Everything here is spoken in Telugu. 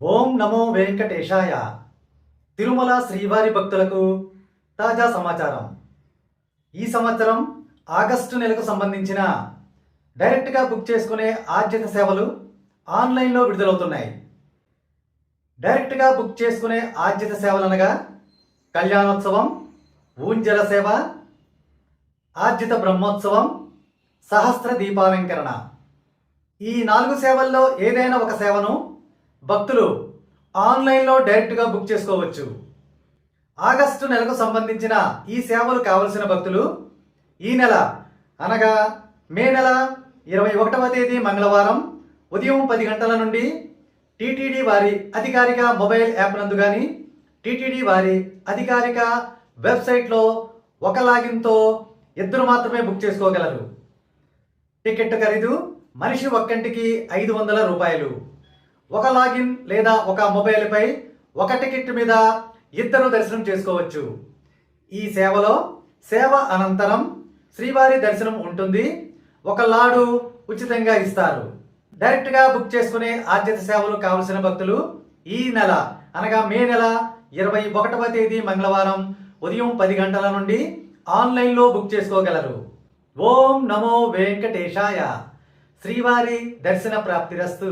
ఓం నమో వెంకటేశాయ. తిరుమల శ్రీవారి భక్తులకు తాజా సమాచారం. ఈ సంవత్సరం ఆగస్టు నెలకు సంబంధించిన డైరెక్ట్గా బుక్ చేసుకునే ఆద్యత సేవలు ఆన్లైన్లో విడుదలవుతున్నాయి. డైరెక్ట్గా బుక్ చేసుకునే ఆద్యత సేవలు అనగా కళ్యాణోత్సవం ఊంజల సేవ ఆర్జిత బ్రహ్మోత్సవం సహస్ర దీపాలంకరణ. ఈ నాలుగు సేవల్లో ఏదైనా ఒక సేవను భక్తులు ఆన్లైన్లో డైరెక్ట్గా బుక్ చేసుకోవచ్చు. ఆగస్టు నెలకు సంబంధించిన ఈ సేవలు కావలసిన భక్తులు ఈ నెల అనగా మే నెల ఇరవై ఒకటవ తేదీ మంగళవారం ఉదయం పది గంటల నుండి టీటీడీ వారి అధికారిక మొబైల్ యాప్ నందు కానీ టీటీడీ వారి అధికారిక వెబ్సైట్లో ఒక లాగిన్తో ఇద్దరు మాత్రమే బుక్ చేసుకోగలరు. టికెట్ ఖరీదు మనిషి ఒక్కంటికి ఐదు వందల రూపాయలు. ఒక లాగిన్ లేదా ఒక మొబైల్పై ఒక టికెట్ మీద ఇద్దరు దర్శనం చేసుకోవచ్చు. ఈ సేవలో సేవ అనంతరం శ్రీవారి దర్శనం ఉంటుంది. ఒక లాడు ఉచితంగా ఇస్తారు. డైరెక్ట్గా బుక్ చేసుకునే ఆద్యత సేవలు కావలసిన భక్తులు ఈ నెల అనగా మే నెల ఇరవై ఒకటవ తేదీ మంగళవారం ఉదయం పది గంటల నుండి ఆన్లైన్లో బుక్ చేసుకోగలరు. ఓం నమో వెంకటేశాయ. శ్రీవారి దర్శన ప్రాప్తిరస్తు.